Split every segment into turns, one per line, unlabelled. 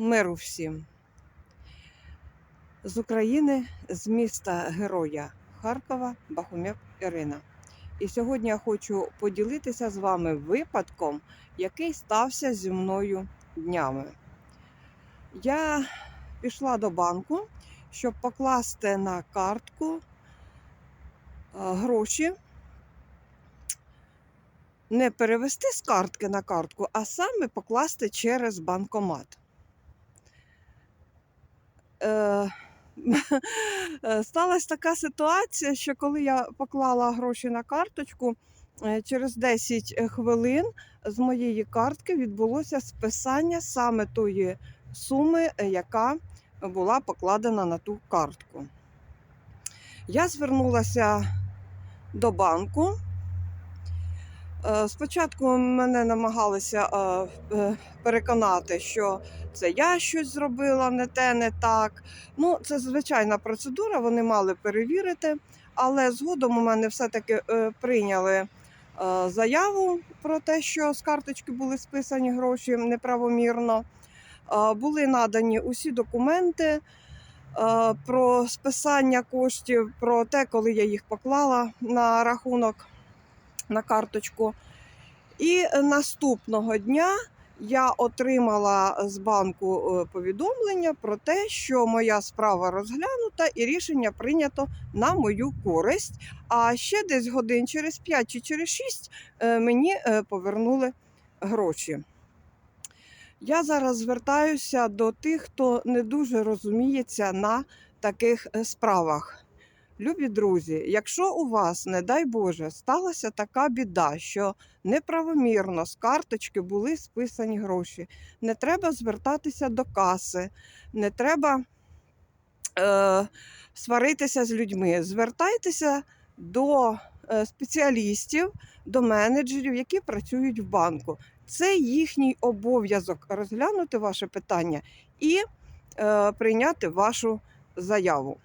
Миру всім. З України, з міста Героя Харкова, Бахумяк Ірина. І сьогодні я хочу поділитися з вами випадком, який стався зі мною днями. Я пішла до банку, щоб покласти на картку е, гроші, не перевести з картки на картку, а саме покласти через банкомат. Е, е, Сталася така ситуація, що коли я поклала гроші на карточку, е, через 10 хвилин з моєї картки відбулося списання саме тої суми, е, яка була покладена на ту картку. Я звернулася до банку. Е, Спочатку мене намагалися е, е, переконати, що це я щось зробила не те, не так. Ну, це звичайна процедура, вони мали перевірити, але згодом у мене все-таки прийняли заяву про те, що з карточки були списані гроші неправомірно. Були надані усі документи про списання коштів, про те, коли я їх поклала на рахунок на карточку. І наступного дня я отримала з банку е, повідомлення про те, що моя справа розглянута і рішення прийнято на мою користь. А ще десь годин через 5 чи через 6 е, мені е, повернули гроші. Я зараз звертаюся до тих, хто не дуже розуміється на таких е, справах. Любі друзі, якщо у вас, не дай Боже, сталася така біда, що неправомірно з карточки були списані гроші, не треба звертатися до каси, не треба е, сваритися з людьми. Звертайтеся до е, спеціалістів, до менеджерів, які працюють в банку. Це їхній обов'язок розглянути ваше питання і е, прийняти вашу заяву.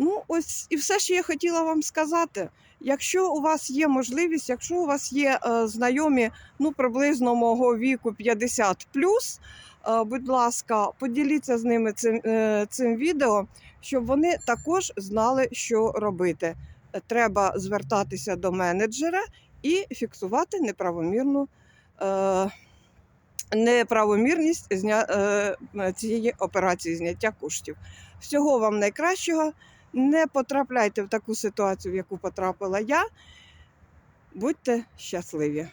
Ну, ось і все, що я хотіла вам сказати. Якщо у вас є можливість, якщо у вас є е, знайомі ну, приблизно мого віку 50 е, будь ласка, поділіться з ними цим, е, цим відео, щоб вони також знали, що робити. Треба звертатися до менеджера і фіксувати неправомірну. Е, Неправомірність зня... е, цієї операції зняття коштів. Всього вам найкращого. Не потрапляйте в таку ситуацію, в яку потрапила я. Будьте щасливі!